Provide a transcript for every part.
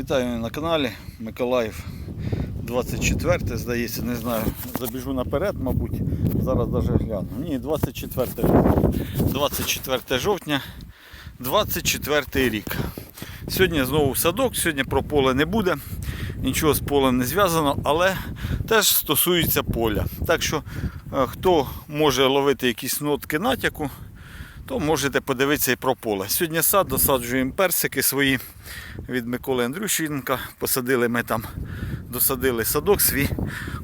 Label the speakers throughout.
Speaker 1: Вітаю на каналі Миколаїв 24, здається, не знаю. Забіжу наперед, мабуть. Зараз навіть гляну. Ні, 24 жовтня. 24 жовтня, 24 рік. Сьогодні знову садок, сьогодні про поле не буде, нічого з полем не зв'язано, але теж стосується поля. Так що, е, хто може ловити якісь нотки натяку, то можете подивитися і про поле. Сьогодні сад досаджуємо персики свої від Миколи Андрющенка. Посадили ми там, досадили садок свій.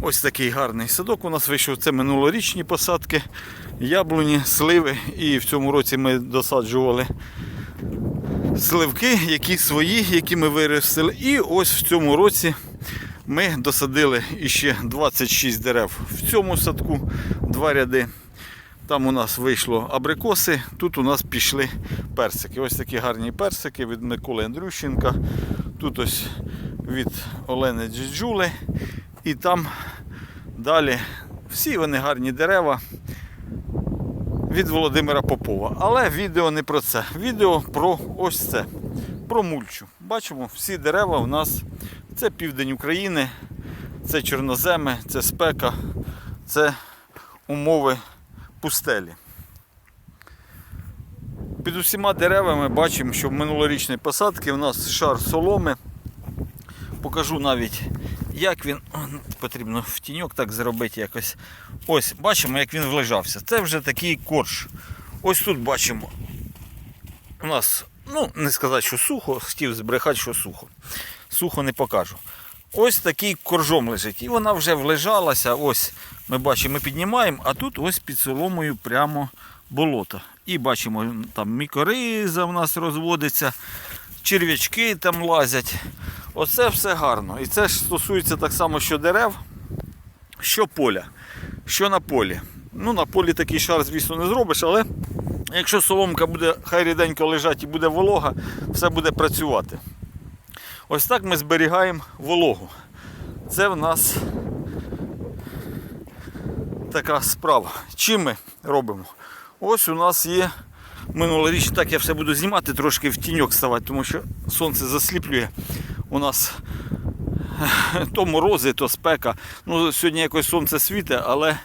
Speaker 1: Ось такий гарний садок у нас вийшов. Це минулорічні посадки, яблуні, сливи. І в цьому році ми досаджували сливки, які свої, які ми виростили. І ось в цьому році ми досадили іще 26 дерев в цьому садку, два ряди. Там у нас вийшло абрикоси, тут у нас пішли персики. Ось такі гарні персики від Миколи Андрющенка. Тут ось від Олени Джиджули. І там далі всі вони гарні дерева від Володимира Попова. Але відео не про це. Відео про ось це. Про мульчу. Бачимо, всі дерева у нас це південь України, це чорноземи, це спека, це умови пустелі. Під усіма деревами бачимо, що в минулорічній посадці у нас шар соломи. Покажу навіть, як він ну, потрібно в тіньок так зробити якось. Ось, бачимо, як він влежався. Це вже такий корж. Ось тут бачимо. У нас, ну, не сказати, що сухо, хотів збрехати, що сухо. Сухо не покажу. Ось такий коржом лежить. І вона вже влежалася. Ось ми бачимо, ми піднімаємо, а тут ось під соломою прямо болото. І бачимо, там мікориза в нас розводиться, черв'ячки там лазять. Оце все гарно. І це ж стосується так само, що дерев, що поля, що на полі. Ну, на полі такий шар, звісно, не зробиш, але якщо соломка буде хай ріденько лежати і буде волога, все буде працювати. Ось так ми зберігаємо вологу. Це в нас така справа. Чим ми робимо? Ось у нас є минулоріч, так я все буду знімати, трошки в тіньок ставати, тому що сонце засліплює. У нас то морози, то спека. Ну, Сьогодні якось сонце світе, але,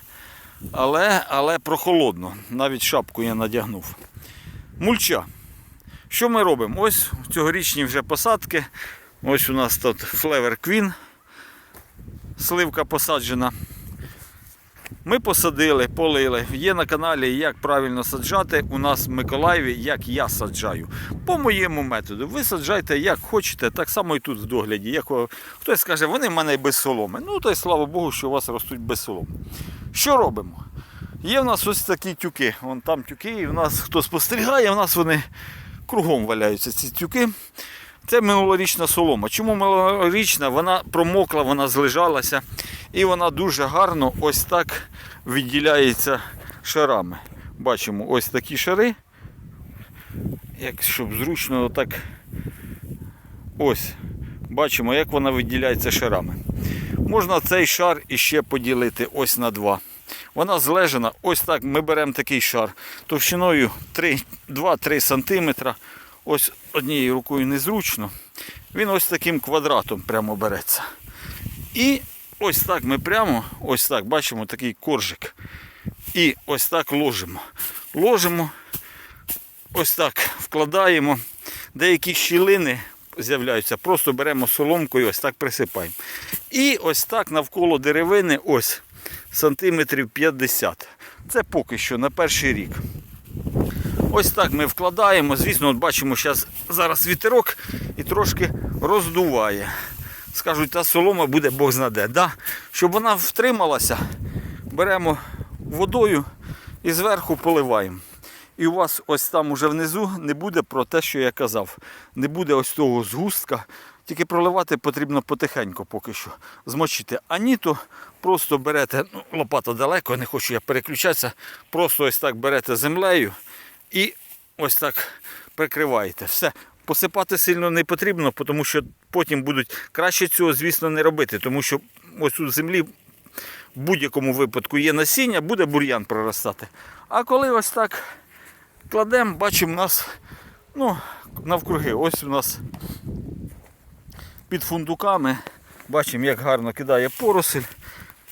Speaker 1: але, але прохолодно. Навіть шапку я надягнув. Мульча. Що ми робимо? Ось цьогорічні вже посадки. Ось у нас тут Flavor Queen. Сливка посаджена. Ми посадили, полили. Є на каналі, як правильно саджати. У нас в Миколаєві, як я саджаю. По моєму методу. Ви саджайте як хочете, так само і тут в догляді. Як... Хтось скаже, вони в мене без соломи. Ну, то й слава Богу, що у вас ростуть без соломи. Що робимо? Є в нас ось такі тюки. Вон там тюки, і в нас хто спостерігає, у нас вони кругом валяються ці тюки. Це минулорічна солома. Чому минулорічна? Вона промокла, вона злежалася і вона дуже гарно ось так відділяється шарами. Бачимо ось такі шари. Як щоб зручно так. Ось. Бачимо, як вона виділяється шарами. Можна цей шар іще поділити ось на два. Вона злежена, ось так ми беремо такий шар товщиною 2-3 см. Ось однією рукою незручно. Він ось таким квадратом прямо береться. І ось так ми прямо, ось так бачимо такий коржик. І ось так ложимо. Ложимо, ось так вкладаємо. Деякі щілини з'являються, просто беремо соломкою, ось так присипаємо. І ось так навколо деревини, ось сантиметрів 50. Це поки що на перший рік. Ось так ми вкладаємо. Звісно, от бачимо, зараз, зараз вітерок і трошки роздуває. Скажуть, та солома буде Бог знаде. Да? Щоб вона втрималася, беремо водою і зверху поливаємо. І у вас ось там уже внизу не буде про те, що я казав. Не буде ось того згустка. Тільки проливати потрібно потихеньку поки що. Змочити. А ні, то просто берете, ну, лопата далеко, не хочу я переключатися. Просто ось так берете землею і ось так прикриваєте. Все. Посипати сильно не потрібно, тому що потім будуть краще цього, звісно, не робити, тому що ось у землі в будь-якому випадку є насіння, буде бур'ян проростати. А коли ось так кладемо, бачимо у нас ну, навкруги. Ось у нас під фундуками. Бачимо, як гарно кидає поросль.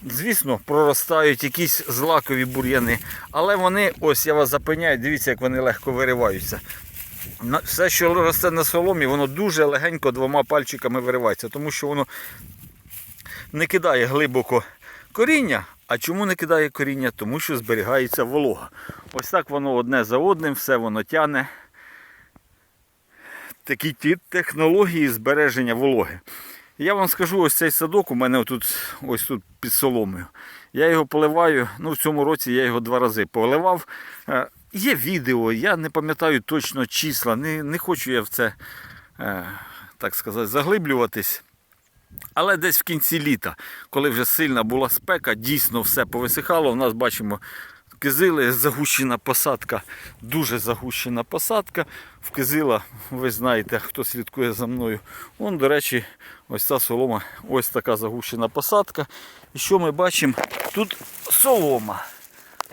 Speaker 1: Звісно, проростають якісь злакові бур'яни, але вони, ось я вас запевняю, дивіться, як вони легко вириваються. Все, що росте на соломі, воно дуже легенько двома пальчиками виривається, тому що воно не кидає глибоко коріння. А чому не кидає коріння? Тому що зберігається волога. Ось так воно одне за одним, все воно тяне. Такі ті технології збереження вологи. Я вам скажу, ось цей садок у мене тут, ось тут під соломою. Я його поливаю, ну в цьому році я його два рази поливав. Е, Є відео, я не пам'ятаю точно числа, не, не хочу я в це, е, так сказати, заглиблюватись. Але десь в кінці літа, коли вже сильна була спека, дійсно все повисихало. У нас бачимо кизили, загущена посадка, дуже загущена посадка. В кизила, ви знаєте, хто слідкує за мною. Вон, до речі, ось ця солома, ось така загущена посадка. І що ми бачимо? Тут солома.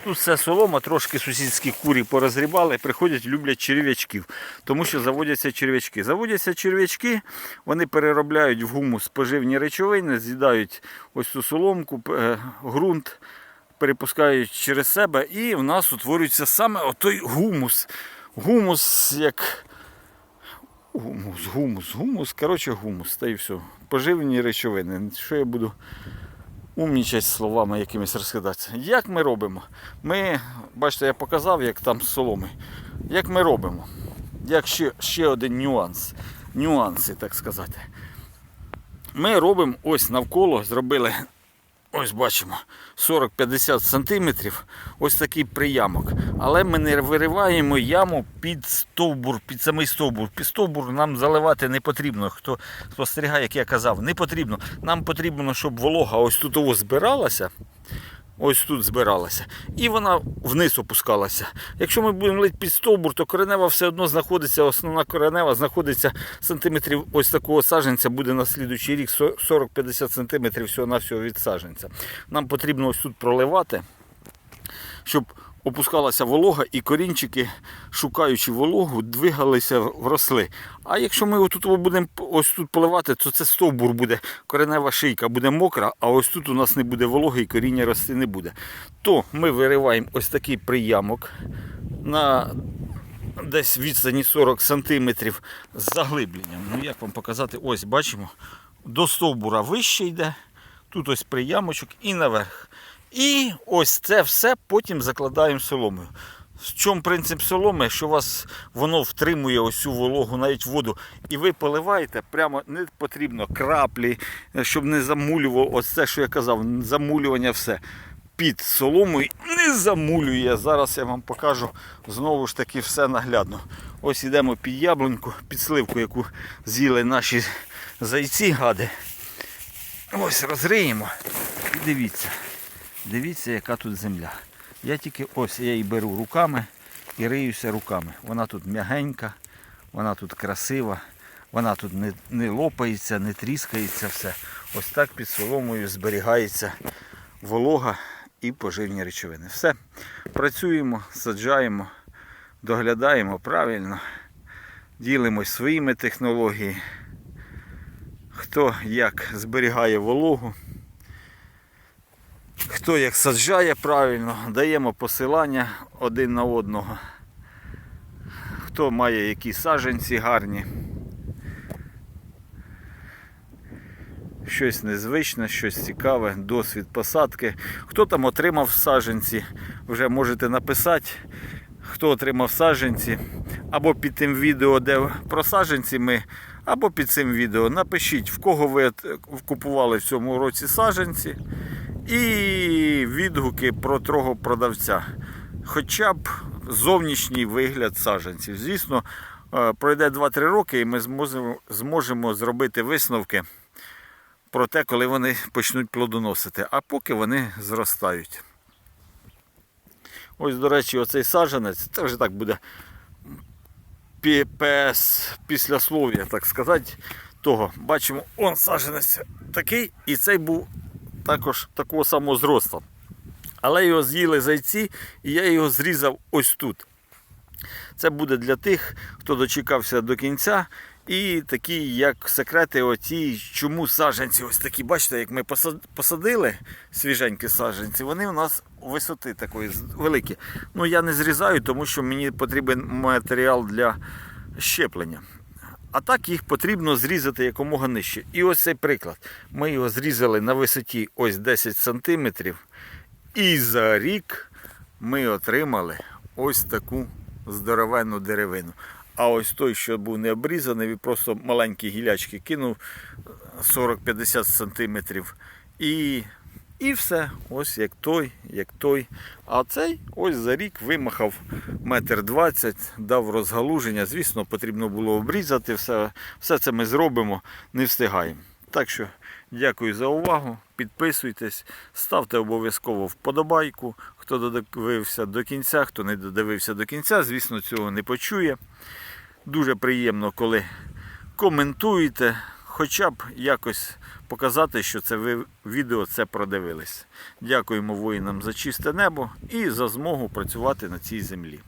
Speaker 1: Тут все солома, трошки сусідські курі порозрібали, приходять, люблять черв'ячків, тому що заводяться черв'ячки. Заводяться черв'ячки, вони переробляють в гумус поживні речовини, з'їдають ось цю соломку, е, ґрунт, перепускають через себе, і в нас утворюється саме отой гумус. Гумус, як гумус, гумус, гумус, коротше гумус, та й все. Поживні речовини. Що я буду умнічать словами якимись розкидатися. Як ми робимо? Ми, бачите, я показав, як там з соломи. Як ми робимо? Як ще, ще один нюанс. Нюанси, так сказати. Ми робимо ось навколо, зробили, ось бачимо, 40-50 сантиметрів, ось такий приямок. Але ми не вириваємо яму під стовбур, під самий стовбур. Під стовбур нам заливати не потрібно. Хто спостерігає, як я казав, не потрібно. Нам потрібно, щоб волога ось тут ось збиралася. Ось тут збиралася. І вона вниз опускалася. Якщо ми будемо ледь під стовбур, то коренева все одно знаходиться, основна коренева знаходиться сантиметрів ось такого саженця, буде на слідуючий рік 40-50 сантиметрів всього-навсього від саженця. Нам потрібно ось тут проливати, щоб опускалася волога і корінчики, шукаючи вологу, двигалися, вросли. А якщо ми отут будемо ось тут поливати, то це стовбур буде, коренева шийка буде мокра, а ось тут у нас не буде вологи і коріння рости не буде. То ми вириваємо ось такий приямок на десь відстані 40 см з заглибленням. Ну як вам показати? Ось бачимо, до стовбура вище йде. Тут ось приямочок і наверх. І ось це все потім закладаємо соломою. В чому принцип соломи, що вас воно втримує ось цю вологу, навіть воду, і ви поливаєте, прямо не потрібно краплі, щоб не замулювало ось це, що я казав, замулювання все. Під соломою не замулює. Зараз я вам покажу знову ж таки все наглядно. Ось йдемо під яблуньку, під сливку, яку з'їли наші зайці гади. Ось розриємо і дивіться. Дивіться, яка тут земля. Я тільки ось я її беру руками і риюся руками. Вона тут м'ягенька, вона тут красива, вона тут не, не лопається, не тріскається все. Ось так під соломою зберігається волога і поживні речовини. Все. Працюємо, саджаємо, доглядаємо правильно, ділимось своїми технологіями. Хто як зберігає вологу. Хто як саджає правильно, даємо посилання один на одного. Хто має які саджанці гарні. Щось незвичне, щось цікаве, досвід посадки. Хто там отримав саджанці, вже можете написати, хто отримав саджанці. Або під тим відео, де про саджанці ми, або під цим відео напишіть, в кого ви купували в цьому році саджанці. І відгуки про того продавця. Хоча б зовнішній вигляд саджанців. Звісно, е, пройде 2-3 роки і ми зможемо, зробити висновки про те, коли вони почнуть плодоносити, а поки вони зростають. Ось, до речі, оцей саджанець, це вже так буде ПС післяслов'я, так сказати, того. Бачимо, он саджанець такий, і цей був також такого самого зросту. Але його з'їли зайці, і я його зрізав ось тут. Це буде для тих, хто дочекався до кінця І такі, як секрети, оті, чому саджанці, ось такі, бачите, як ми посадили свіженькі саджанці, вони у нас висоти такої великі. Ну я не зрізаю, тому що мені потрібен матеріал для щеплення. А так їх потрібно зрізати якомога нижче. І ось цей приклад. Ми його зрізали на висоті ось 10 см. І за рік ми отримали ось таку здоровенну деревину. А ось той, що був не обрізаний, він просто маленькі гілячки кинув 40-50 см. І, і все. Ось як той, як той. А цей ось за рік вимахав метр двадцять, дав розгалуження. Звісно, потрібно було обрізати. Все, все це ми зробимо, не встигаємо. Так що дякую за увагу. Підписуйтесь, ставте обов'язково вподобайку. Хто додивився до кінця, хто не додивився до кінця, звісно, цього не почує. Дуже приємно, коли коментуєте, хоча б якось показати, що це ви відео це продивились. Дякуємо воїнам за чисте небо і за змогу працювати на цій землі.